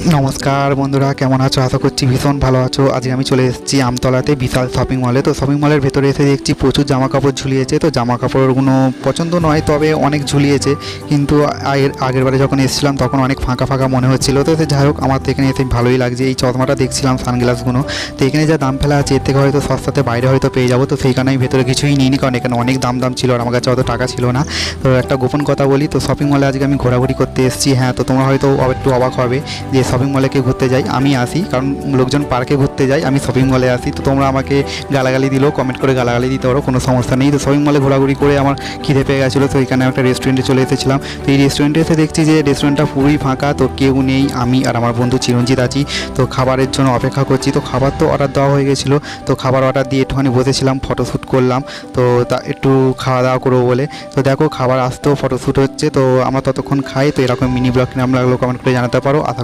নমস্কার বন্ধুরা, কেমন আছো? আশা করছি ভীষণ ভালো আছো। আজকে আমি চলে এসেছি আমতলাতে বিশাল শপিং মলে তো শপিং মলের ভেতরে এসে দেখছি প্রচুর জামা কাপড় ঝুলিয়েছে। তো জামা কাপড়গুলো পছন্দ নয়, তবে অনেক ঝুলিয়েছে। কিন্তু আগের আগের বারে যখন এসেছিলাম, তখন অনেক ফাঁকা ফাঁকা মনে হচ্ছিল। তো সে যাই হোক, আমার তো এখানে এসে ভালোই লাগছে। এই চশমাটা দেখছিলাম, সানগ্লাসগুলো। তো এখানে যা দাম ফেলা আছে, এর থেকে হয়তো সস্তাতে বাইরে হয়তো পেয়ে যাব। তো সেইখানে আমি ভেতরে কিছুই নিইনি, কারণ এখানে অনেক দাম দাম ছিল আর আমার কাছে অত টাকা ছিল না। তো একটা গোপন কথা বলি, তো শপিং মলে আজকে আমি ঘোরাঘুরি করতে এসেছি। হ্যাঁ তো তোমরা হয়তো একটু অবাক হবে যে শপিং মলে কে ঘুরতে যাই আমি আসি, কারণ লোকজন পার্কে ঘুরতে যায়, আমি শপিং মলে আসি। তো তোমরা আমাকে গালাগালি দিলেও কমেন্ট করে গালাগালি দিতে পারো, কোনো সমস্যা নেই। তো শপিং মলে ঘোরাঘুরি করে আমার খিদে পেয়ে গেছিল, তো এখানে একটা রেস্টুরেন্টে চলে এসেছিলাম। তো এই রেস্টুরেন্টে এসে দেখছি যে রেস্টুরেন্টটা পুরোই ফাঁকা, তো কেউ নেই, আমি আর আমার বন্ধু চিরঞ্জিত আছি। তো খাবারের জন্য অপেক্ষা করছি, তো খাবার তো অর্ডার দেওয়া হয়ে গেছিল। তো খাবার অর্ডার দিয়ে একটুখানি বসেছিলাম ফটোশ্যুট করলাম। তো তা একটু খাওয়া দাওয়া করব বলে। তো দেখো খাবার আসতেও ফটোশ্যুট হচ্ছে, তো আমরা ততক্ষণ খাই, তো এরকম মিনি ব্লগ কিরম লাগল কমেন্ট করে জানাতে পারো। আশা